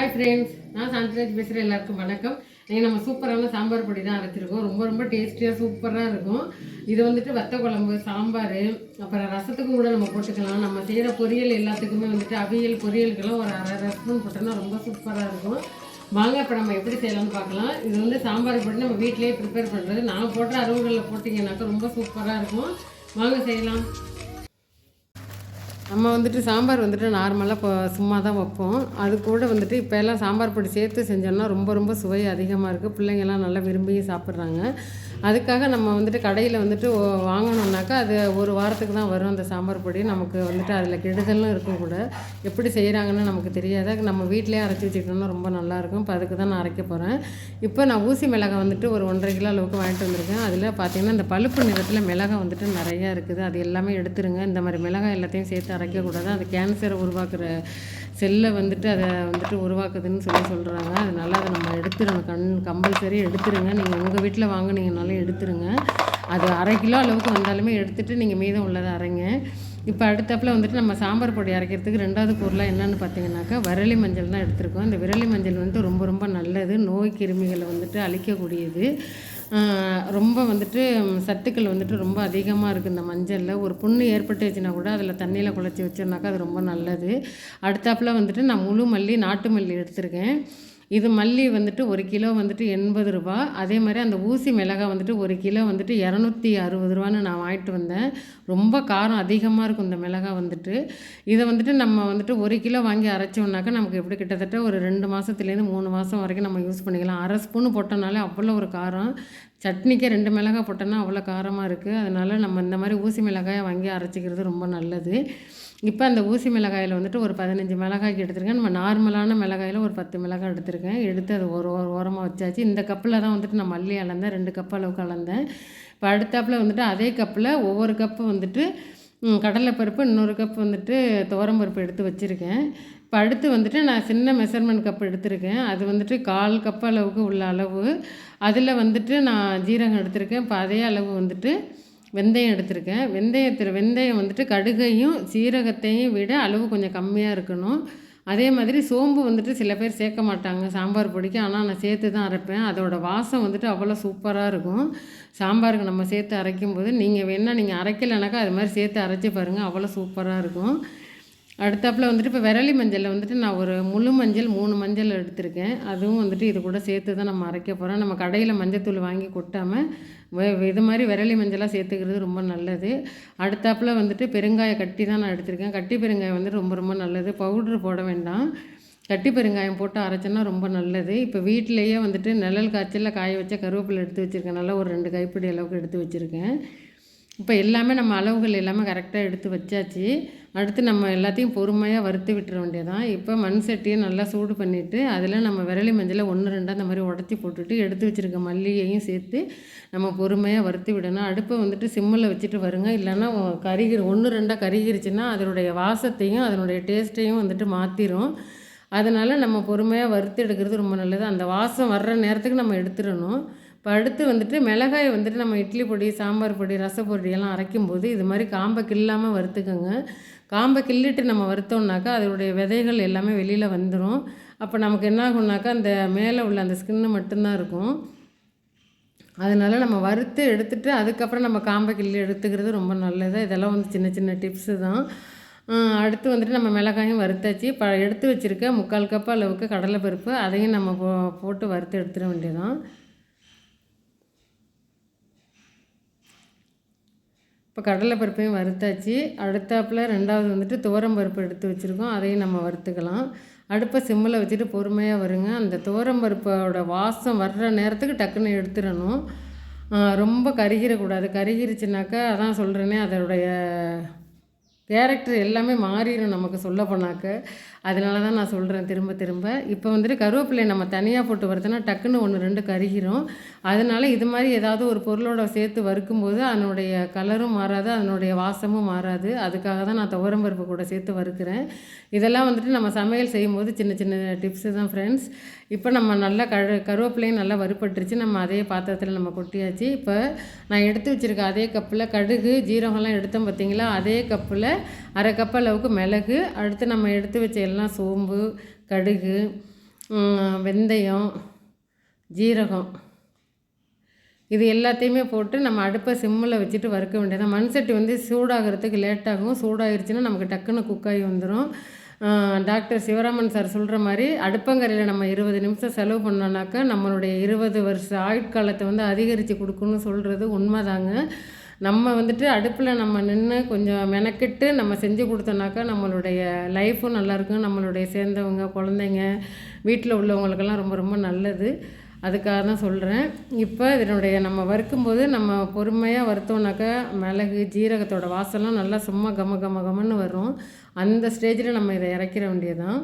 Hi friends நான் சாந்திராஜ் பேசுகிறேன் எல்லாருக்கும் வணக்கம். நீங்கள் நம்ம சூப்பரான சாம்பார் பொடி தான் அரைச்சிருக்கோம். ரொம்ப ரொம்ப டேஸ்டியாக சூப்பராக இருக்கும். இது வந்துட்டு வத்த குழம்பு சாம்பார் அப்புறம் ரசத்துக்கும் கூட நம்ம போட்டுக்கலாம். நம்ம செய்கிற பொரியல் எல்லாத்துக்குமே வந்துட்டு அவியல் பொரியலுக்கெல்லாம் ஒரு அரை ரசம் போட்டோம்னா ரொம்ப சூப்பராக இருக்கும். வாங்க இப்போ நம்ம எப்படி செய்யலாம்னு பார்க்கலாம். இது வந்து சாம்பார் பொடி நம்ம வீட்டிலேயே ப்ரிப்பேர் பண்ணுறது நான் போடுற அருவுகளில் போட்டிங்கன்னாக்கா ரொம்ப சூப்பராக இருக்கும். வாங்க செய்யலாம். நம்ம வந்துட்டு சாம்பார் வந்துட்டு நார்மலாக இப்போ சும்மா தான் வைப்போம். அது கூட வந்துட்டு இப்போ எல்லாம் சாம்பார் பொடி சேர்த்து செஞ்சோம்னா ரொம்ப ரொம்ப சுவை அதிகமாக இருக்குது பிள்ளைங்கள்லாம் நல்லா விரும்பி சாப்பிட்றாங்க. அதுக்காக நம்ம வந்துட்டு கடையில் வந்துட்டு வாங்கணுன்னாக்கா அது ஒரு வாரத்துக்கு தான் வரும் அந்த சாம்பார் பொடி. நமக்கு வந்துட்டு அதில் கெடுதலும் இருக்கும் கூட. எப்படி செய்கிறாங்கன்னு நமக்கு தெரியாது. நம்ம வீட்டிலே அரைச்சி வச்சுக்கிட்டோம்னா ரொம்ப நல்லாயிருக்கும் இப்போ அதுக்கு தான் நான் அரைக்க போகிறேன் இப்போ நான் ஊசி மிளகாய் வந்துட்டு ஒரு ஒன்றரை கிலோ அளவுக்கு வாங்கிட்டு வந்திருக்கேன். அதில் பார்த்தீங்கன்னா இந்த பழுப்பு நிறத்தில் மிளகாய் வந்துட்டு நிறையா இருக்குது. அது எல்லாமே எடுத்துருங்க. இந்த மாதிரி மிளகாய் எல்லாத்தையும் சேர்த்து அரைக்கக்கூடாது. அது கேன்சரை உருவாக்குற செல்லை வந்துட்டு அதை வந்துட்டு உருவாக்குதுன்னு சொல்லி சொல்கிறாங்க அதனால அதை நம்ம எடுத்துடணும். கண் கம்பல்சரி எடுத்துருங்க. நீங்கள் உங்கள் வீட்டில் வாங்கினீங்கனாலும் எடுத்துருங்க. அது அரை கிலோ அளவுக்கு வந்தாலுமே எடுத்துகிட்டு நீங்கள் மீதம் உள்ளதை அரைங்க. இப்போ அடுத்தப்பில் வந்துட்டு நம்ம சாம்பார் பொடி அரைக்கிறதுக்கு ரெண்டாவது பொருளாக என்னென்னு பார்த்தீங்கன்னாக்கா விரலி மஞ்சள் தான் எடுத்திருக்கோம். இந்த விரலி மஞ்சள் வந்துட்டு ரொம்ப ரொம்ப நல்லது. நோய் கிருமிகளை வந்துட்டு அழிக்கக்கூடியது. ரொம்ப வந்துட்டு சத்துக்கள் வந்துட்டு ரொம்ப அதிகமாக இருக்குது இந்த மஞ்சளில். ஒரு புண்ணு ஏற்பட்டுச்சுன்னா கூட அதில் தண்ணியில் குழச்சி வச்சோம்னாக்கா அது ரொம்ப நல்லது. அடுத்தாப்புல வந்துட்டு நான் முழு மல்லி நாட்டு மல்லி எடுத்திருக்கேன். இது மல்லி வந்துட்டு ஒரு கிலோ வந்துட்டு எண்பது ரூபா. அதே மாதிரி அந்த ஊசி மிளகாய் வந்துட்டு ஒரு கிலோ வந்துட்டு இரநூத்தி அறுபது ரூபான்னு நான் வாங்கிட்டு வந்தேன். ரொம்ப காரம் அதிகமாக இருக்கும் இந்த மிளகாய் வந்துட்டு. இதை வந்துட்டு நம்ம வந்துட்டு ஒரு கிலோ வாங்கி அரைச்சோம்னாக்கா நமக்கு எப்படி கிட்டத்தட்ட ஒரு ரெண்டு மாதத்துலேருந்து மூணு மாதம் வரைக்கும் நம்ம யூஸ் பண்ணிக்கலாம். அரை ஸ்பூன் போட்டோம்னாலே அவ்வளோ ஒரு காரம். சட்னிக்கே ரெண்டு மிளகாய் போட்டோன்னா அவ்வளோ காரமாக இருக்குது அதனால் நம்ம இந்த மாதிரி ஊசி மிளகாயை வாங்கி அரைச்சிக்கிறது ரொம்ப நல்லது. இப்போ அந்த ஊசி மிளகாயில் வந்துட்டு ஒரு பதினஞ்சு மிளகாய்க்கு எடுத்திருக்கேன். நம்ம நார்மலான மிளகாயில் ஒரு பத்து மிளகாய் எடுத்திருக்கேன். எடுத்து அது ஒரு ஒரு ஓரமாக வச்சாச்சு. இந்த கப்பில் தான் வந்துட்டு நான் மல்லி அளந்தேன். ரெண்டு கப் அளவுக்கு அளந்தேன். இப்போ அடுத்தாப்பில் வந்துட்டு அதே கப்பில் ஒவ்வொரு கப்பு வந்துட்டு கடலைப்பருப்பு இன்னொரு கப் வந்துட்டு துவரம்பருப்பு எடுத்து வச்சுருக்கேன். இப்போ அடுத்து வந்துட்டு நான் சின்ன மெஷர்மெண்ட் கப் எடுத்திருக்கேன். அது வந்துட்டு கால் கப் அளவுக்கு உள்ள அளவு. அதில் வந்துட்டு நான் ஜீரகம் எடுத்திருக்கேன். இப்போ அதே அளவு வந்துட்டு வெந்தயம் எடுத்திருக்கேன். வெந்தயத்தில் வெந்தயம் வந்துட்டு கடுகையும் சீரகத்தையும் விட அளவு கொஞ்சம் கம்மியாக இருக்கணும். அதே மாதிரி சோம்பு வந்துட்டு சில பேர் சேர்க்க மாட்டாங்க சாம்பார் பொடிக்கு. ஆனால் நான் சேர்த்து தான் அரைப்பேன். அதோட வாசம் வந்துட்டு அவ்வளோ சூப்பராக இருக்கும். சாம்பாருக்கு நம்ம சேர்த்து அரைக்கும் போது நீங்கள் வேணால் நீங்கள் அரைக்கலைனாக்கா அது மாதிரி சேர்த்து அரைச்சி பாருங்கள் அவ்வளோ சூப்பராக இருக்கும். அடுத்தாப்பில் வந்துட்டு இப்போ விரலி மஞ்சளில் வந்துட்டு நான் ஒரு முழு மஞ்சள் மூணு மஞ்சள் எடுத்திருக்கேன். அதுவும் வந்துட்டு இது கூட சேர்த்து தான் நம்ம அரைக்க போகிறோம் நம்ம கடையில் மஞ்சத்தூள் வாங்கி கொட்டாமல் இது மாதிரி விரலி மஞ்சளாக சேர்த்துக்கிறது ரொம்ப நல்லது. அடுத்தாப்பில் வந்துட்டு பெருங்காய கட்டி தான் நான் எடுத்திருக்கேன். கட்டி பெருங்காயம் வந்து ரொம்ப ரொம்ப நல்லது. பவுட்ரு போட வேண்டாம். கட்டி பெருங்காயம் போட்டு அரைச்சோன்னா ரொம்ப நல்லது. இப்போ வீட்டிலேயே வந்துட்டு நிழல் காய்ச்சலில் காய வச்ச கருவேப்பிலை எடுத்து வச்சுருக்கேன். நல்லா ஒரு ரெண்டு கைப்பிடி அளவுக்கு எடுத்து வச்சுருக்கேன். இப்போ எல்லாமே நம்ம அளவுகள் எல்லாமே கரெக்டாக எடுத்து வச்சாச்சு. அடுத்து நம்ம எல்லாத்தையும் பொறுமையாக வறுத்து விட்டுற வேண்டியதான் இப்போ மண் சட்டியை நல்லா சூடு பண்ணிவிட்டு அதில் நம்ம விரலி மஞ்சளை ஒன்று ரெண்டாக அந்த மாதிரி உடச்சி போட்டுட்டு எடுத்து வச்சுருக்க மல்லியையும் சேர்த்து நம்ம பொறுமையாக வறுத்து விடணும். அடுப்பை வந்துட்டு சிம்மில் வச்சுட்டு வருங்க. இல்லைன்னா கருகிரு ஒன்று ரெண்டாக கருகிருச்சுன்னா அதனுடைய வாசத்தையும் அதனுடைய டேஸ்ட்டையும் வந்துட்டு மாற்றிடும் அதனால் நம்ம பொறுமையாக வறுத்து எடுக்கிறது ரொம்ப நல்லது. அந்த வாசம் வர்ற நேரத்துக்கு நம்ம எடுத்துடணும். இப்போ அடுத்து வந்துட்டு மிளகாயை வந்துட்டு நம்ம இட்லி பொடி சாம்பார் பொடி ரசப்பொடி எல்லாம் அரைக்கும்போது இது மாதிரி காம்பை கில்லாமல் வறுத்துக்கோங்க. காம்பை கிள்ளிட்டு நம்ம வறுத்தோம்னாக்கா அதனுடைய விதைகள் எல்லாமே வெளியில் வந்துடும் அப்போ நமக்கு என்ன ஆகும்னாக்கா அந்த மேலே உள்ள அந்த ஸ்கின்னு மட்டும்தான் இருக்கும். அதனால் நம்ம வறுத்து எடுத்துகிட்டு அதுக்கப்புறம் நம்ம காம்பை கிள்ளி எடுத்துக்கிறது ரொம்ப நல்லது. இதெல்லாம் வந்து சின்ன சின்ன டிப்ஸு தான். அடுத்து வந்துட்டு நம்ம மிளகாயும் வறுத்தாச்சு. ப எடுத்து வச்சுருக்க முக்கால் கப் அளவுக்கு கடலைப்பருப்பு. அதையும் நம்ம போ போட்டு வறுத்து எடுத்துட வேண்டியதான் இப்போ கடலைப்பருப்பையும் வறுத்தாச்சு. அடுத்தாப்புல ரெண்டாவது வந்துட்டு துவரம்பருப்பு எடுத்து வச்சுருக்கோம். அதையும் நம்ம வறுத்துக்கலாம். அடுப்பை சிம்மில் வச்சுட்டு பொறுமையாக வருங்க. அந்த துவரம்பருப்போட வாசம் வர்ற நேரத்துக்கு டக்குன்னு எடுத்துடணும். ரொம்ப கருகிடக்கூடாது கருகிருச்சுனாக்கா அதான் சொல்கிறேனே அதோடைய கேரக்டர் எல்லாமே மாறிடும் நமக்கு சொல்ல போனாக்க அதனால தான் நான் சொல்கிறேன் திரும்ப திரும்ப. இப்போ வந்துட்டு கருவேப்பிலையை நம்ம தனியாக போட்டு வறுத்தோன்னா டக்குன்னு ஒன்று ரெண்டு கருகிரும். அதனால இது மாதிரி ஏதாவது ஒரு பொருளோட சேர்த்து வறுக்கும்போது அதனுடைய கலரும் மாறாது அதனுடைய வாசமும் மாறாது. அதுக்காக தான் நான் துவரம்பருப்பு கூட சேர்த்து வறுக்கிறேன். இதெல்லாம் வந்துட்டு நம்ம சமையல் செய்யும்போது சின்ன சின்ன டிப்ஸு தான் ஃப்ரெண்ட்ஸ் இப்போ நம்ம நல்லா கரு கருவேப்பிலையும் நல்லா வறுபட்டுருச்சு. நம்ம அதே பாத்திரத்தில் நம்ம கொட்டியாச்சு. இப்போ நான் எடுத்து வச்சுருக்க அதே கப்பில் கடுகு ஜீரகம்லாம் எடுத்தோம் பார்த்தீங்களா அதே கப்பில் அரை கப் அளவுக்கு மிளகு. அடுத்து நம்ம எடுத்து வச்ச எல்லாம் சோம்பு கடுகு வெந்தயம் ஜீரகம். இது எல்லாத்தையுமே போட்டு நம்ம அடுப்பை சிம்மில் வச்சுட்டு வறுக்க வேண்டியது மண் சட்டி வந்து சூடாகிறதுக்கு லேட்டாகும் சூடாகிருச்சுன்னா நமக்கு டக்குன்னு குக்காகி வந்துடும் டாக்டர் சிவராமன் சார் சொல்கிற மாதிரி அடுப்பங்கரையில் நம்ம இருபது நிமிஷம் செலவு பண்ணோன்னாக்கா நம்மளுடைய இருபது வருஷ ஆயுட்காலத்தை வந்து அதிகரித்து கொடுக்குன்னு சொல்கிறது உண்மைதாங்க. நம்ம வந்துட்டு அடுப்பில் நம்ம நின்று கொஞ்சம் மெனக்கிட்டு நம்ம செஞ்சு கொடுத்தோன்னாக்கா நம்மளுடைய லைஃப்பும் நல்லாயிருக்கும் நம்மளுடைய சேர்ந்தவங்க குழந்தைங்க வீட்டில் உள்ளவங்களுக்கெல்லாம் ரொம்ப ரொம்ப நல்லது. அதுக்காக தான் சொல்கிறேன் இப்போ இதனுடைய நம்ம வறுக்கும்போது நம்ம பொறுமையாக வறுத்தோம்னாக்கா மிளகு ஜீரகத்தோட வாசலாம் நல்லா சும்மா கம கம கமன்னு வரும். அந்த ஸ்டேஜில் நம்ம இதை இறக்கிற வேண்டியதான்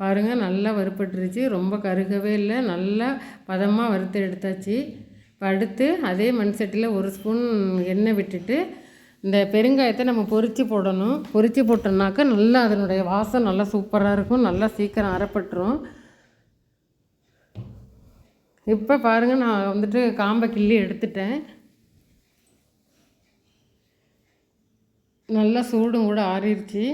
பாருங்கள் நல்லா வறுப்பட்டுருச்சு ரொம்ப கருகவே இல்லை. நல்லா பதமாக வறுத்து எடுத்தாச்சு. இப்போ அடுத்து அதே மண் சட்டியில் ஒரு ஸ்பூன் எண்ணெய் விட்டுட்டு இந்த பெருங்காயத்தை நம்ம பொரித்து போடணும். பொறிச்சு போட்டோம்னாக்கா நல்லா அதனுடைய வாசம் நல்லா சூப்பராக இருக்கும். நல்லா சீக்கிரம் அரைப்பட்டுரும். இப்போ பாருங்கள் நான் வந்துட்டு காம்பை கிள்ளி எடுத்துட்டேன். நல்லா சூடும் கூட ஆறிடுச்சு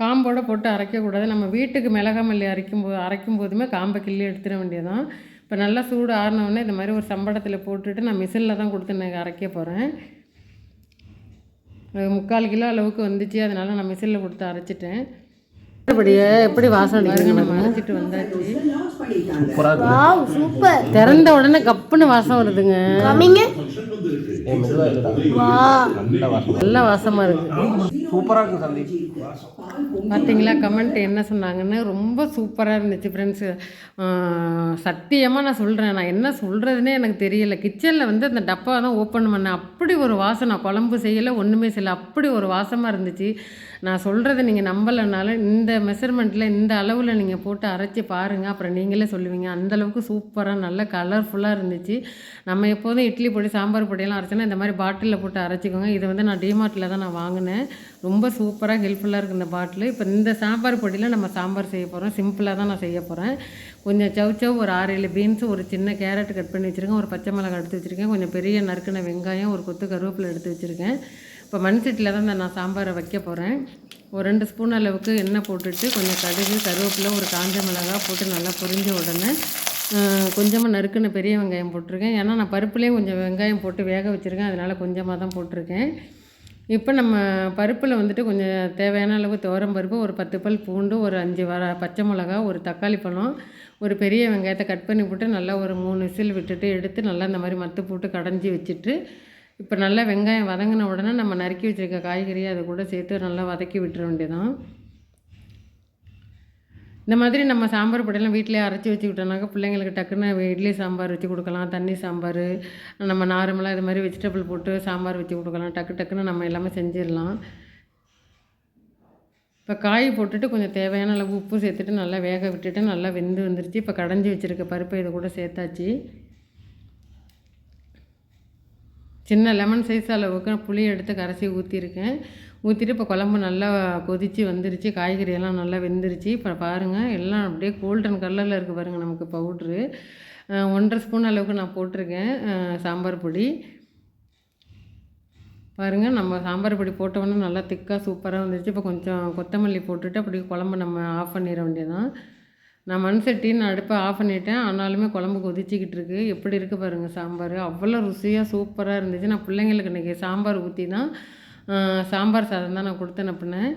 காம்போடு போட்டு அரைக்கக்கூடாது. நம்ம வீட்டுக்கு மிளகா மல்லி அரைக்கும் போது அரைக்கும் போதுமே காம்பை கிள்ளி எடுத்துட வேண்டியதான் இப்போ நல்லா சூடு ஆறினவுடனே இந்த மாதிரி ஒரு சம்படத்தில் போட்டுட்டு நான் மிஷினில் தான் கொடுத்து நான் அரைக்க போகிறேன் முக்கால் கிலோ அளவுக்கு வந்துச்சு அதனால நான் மிஷினில் கொடுத்து அரைச்சிட்டேன். அப்படியே எப்படி வாசம் அடிக்குங்க நம்ம அரைச்சிட்டு வந்தாச்சு. சூப்பராக இருக்கு வாவ் சூப்பர். திறந்த உடனே கப்புன்னு வாசம் வருதுங்க. கமிங்க ஏ மெதுவாக இருக்குடா வா. நல்ல வாசம் நல்ல வாசமாக இருக்குது சூப்பராக இருக்கு சந்தீப் பார்த்தீங்களா கமெண்ட் என்ன சொன்னாங்கன்னு ரொம்ப சூப்பராக இருந்துச்சு ஃப்ரெண்ட்ஸு சத்தியமாக நான் சொல்கிறேன் நான் என்ன சொல்கிறதுனே எனக்கு தெரியல. கிச்சனில் வந்து அந்த டப்பா தான் ஓப்பன் பண்ணேன். அப்படி ஒரு வாசம் நான் குழம்பு செய்யலை ஒன்றுமே செய்யலை. அப்படி ஒரு வாசமாக இருந்துச்சு. நான் சொல்கிறத நீங்கள் நம்பலைனாலும் இந்த மெஷர்மெண்ட்டில் இந்த அளவில் நீங்கள் போட்டு அரைச்சி பாருங்கள் அப்புறம் நீங்களே சொல்லுவீங்க. அந்தளவுக்கு சூப்பராக நல்ல கலர்ஃபுல்லாக இருந்துச்சு. நம்ம எப்போதும் இட்லி பொடி சாம்பார் பொடியெல்லாம் அரைச்சோன்னா இந்த மாதிரி பாட்டிலில் போட்டு அரைச்சிக்கோங்க. இது வந்து நான் டிமார்ட்டில் தான் நான் வாங்கினேன். ரொம்ப சூப்பராக ஹெல்ப்ஃபுல்லாக இருக்குது இந்த பாட்டில். இப்போ இந்த சாம்பார் பொடியில் நம்ம சாம்பார் செய்ய போகிறோம் சிம்பிளாக தான் நான் செய்ய போகிறேன் கொஞ்சம் சவ் ஒரு ஆறு ஏழு பீன்ஸு ஒரு சின்ன கேரட் கட் பண்ணி வச்சுருக்கேன். ஒரு பச்சை மிளகாய் எடுத்து வச்சுருக்கேன். கொஞ்சம் பெரிய நறுக்கின வெங்காயம் ஒரு கொத்து கருவேப்பிலை எடுத்து வச்சுருக்கேன். இப்போ மண் சட்டியில் தான் இந்த நான் சாம்பாரை வைக்க போகிறேன் ஒரு ரெண்டு ஸ்பூன் அளவுக்கு எண்ணெய் போட்டுட்டு கொஞ்சம் கடுகு கருவேப்பிலை ஒரு காஞ்ச மிளகாய் போட்டு நல்லா பொரிஞ்ச உடனே கொஞ்சமாக நறுக்குன்னு பெரிய வெங்காயம் போட்டிருக்கேன். ஏன்னா நான் பருப்புலேயும் கொஞ்சம் வெங்காயம் போட்டு வேக வச்சுருக்கேன். அதனால் கொஞ்சமாக தான் போட்டிருக்கேன். இப்போ நம்ம பருப்பில் வந்துட்டு கொஞ்சம் தேவையான அளவு துவரம் பருப்பு ஒரு பத்து பல் பூண்டு ஒரு அஞ்சு வர பச்சை மிளகா ஒரு தக்காளி பழம் ஒரு பெரிய வெங்காயத்தை கட் பண்ணி போட்டு நல்லா ஒரு மூணு விசில் விட்டுட்டு எடுத்து நல்லா இந்த மாதிரி மத்து போட்டு கடைஞ்சி வச்சுட்டு இப்போ நல்லா வெங்காயம் வதங்கின உடனே நம்ம நறுக்கி வச்சுருக்க காய்கறியை அது கூட சேர்த்து நல்லா வதக்கி விட்டுற வேண்டியதான் இந்த மாதிரி நம்ம சாம்பார் பொடியெல்லாம் வீட்டிலே அரைச்சி வச்சுக்கிட்டோம்னாக்கா பிள்ளைங்களுக்கு டக்குன்னு இட்லி சாம்பார் வச்சு கொடுக்கலாம் தண்ணி சாம்பார் நம்ம நார்மலாக இது மாதிரி வெஜிடபிள் போட்டு சாம்பார் வச்சு கொடுக்கலாம் டக்கு டக்குன்னு நம்ம எல்லாமே செஞ்சிடலாம். இப்போ காய் போட்டுட்டு கொஞ்சம் தேவையான அளவு உப்பு சேர்த்துட்டு நல்லா வேக விட்டுட்டு நல்லா வெந்து வந்துருச்சு. இப்போ கடைஞ்சி வச்சுருக்க பருப்பை இது கூட சேர்த்தாச்சு. சின்ன லெமன் சைஸ் அளவுக்கு புளி எடுத்து கரைச்சி ஊற்றிருக்கேன் ஊற்றிட்டு இப்போ குழம்பு நல்லா கொதித்து வந்துருச்சு காய்கறி எல்லாம் நல்லா வெந்துருச்சு. இப்போ பாருங்கள் எல்லாம் அப்படியே கோல்டன் கலரில் இருக்குது பாருங்கள் நமக்கு பவுட்ரு ஒன்றரை ஸ்பூன் அளவுக்கு நான் போட்டிருக்கேன் சாம்பார் பொடி. பாருங்கள் நம்ம சாம்பார் பொடி போட்டோன்னே நல்லா திக்காக சூப்பராக வந்துருச்சு. இப்போ கொஞ்சம் கொத்தமல்லி போட்டுட்டு அப்படியே குழம்பு நம்ம ஆஃப் பண்ணிட வேண்டியதான் நான் மண் சட்டி நான் அடுப்பை ஆஃப் பண்ணிட்டேன். ஆனாலுமே குழம்பு கொதிச்சிக்கிட்டு இருக்குது எப்படி இருக்குது பாருங்கள் சாம்பார். அவ்வளோ ருசியாக சூப்பராக இருந்துச்சு. நான் பிள்ளைங்களுக்கு இன்றைக்கி சாம்பார் ஊற்றி தான் சாம்பார் சாதம் தான் நான் கொடுத்தேன் அப்படின்னேன்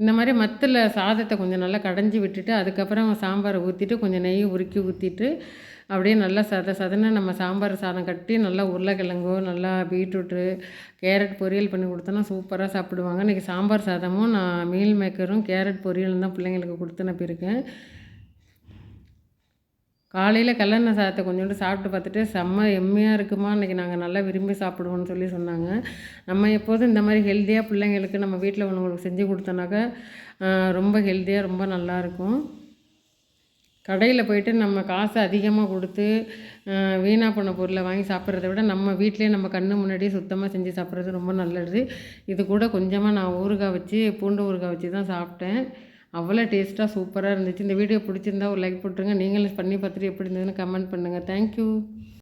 இந்த மாதிரி மத்தில் சாதத்தை கொஞ்சம் நல்லா கடைஞ்சி விட்டுட்டு அதுக்கப்புறம் சாம்பாரை ஊற்றிட்டு கொஞ்சம் நெய் உருக்கி ஊற்றிட்டு அப்படியே நல்லா சத சதன்னு நம்ம சாம்பார் சாதம் கட்டி நல்லா உருளைக்கிழங்கோ நல்லா பீட்ரூட்டு கேரட் பொரியல் பண்ணி கொடுத்தோன்னா சூப்பராக சாப்பிடுவாங்க. இன்றைக்கி சாம்பார் சாதமும் நான் மீல் மேக்கரும் கேரட் பொரியலும் தான் பிள்ளைங்களுக்கு கொடுத்து அனுப்பியிருக்கேன் காலையில் கல்லெண்ணெய் சாதத்தை கொஞ்சோண்டு சாப்பிட்டு பார்த்துட்டு செம்ம எம்மையாக இருக்குமா? இன்றைக்கி நாங்கள் நல்லா விரும்பி சாப்பிடுவோம்னு சொல்லி சொன்னாங்க. நம்ம எப்போதும் இந்த மாதிரி ஹெல்த்தியாக பிள்ளைங்களுக்கு நம்ம வீட்டில் உள்ளவங்களுக்கு செஞ்சு கொடுத்தோன்னாக்கா ரொம்ப ஹெல்த்தியாக ரொம்ப நல்லாயிருக்கும் கடையில் போயிட்டு நம்ம காசு அதிகமாக கொடுத்து வீணாக போன பொருளை வாங்கி சாப்பிட்றத விட நம்ம வீட்டிலே நம்ம கண்ணு முன்னாடியே சுத்தமாக செஞ்சு சாப்பிட்றது ரொம்ப நல்லது. இது கூட கொஞ்சமாக நான் ஊறுகாய் வச்சு பூண்டு ஊறுகாய் வச்சு தான் சாப்பிட்டேன். அவ்வளோ டேஸ்ட்டாக சூப்பராக இருந்துச்சு. இந்த வீடியோ பிடிச்சிருந்தா ஒரு லைக் போட்டுருங்க. நீங்களும் பண்ணி பார்த்துட்டு எப்படி இருந்ததுன்னு கமெண்ட் பண்ணுங்கள் தேங்க்யூ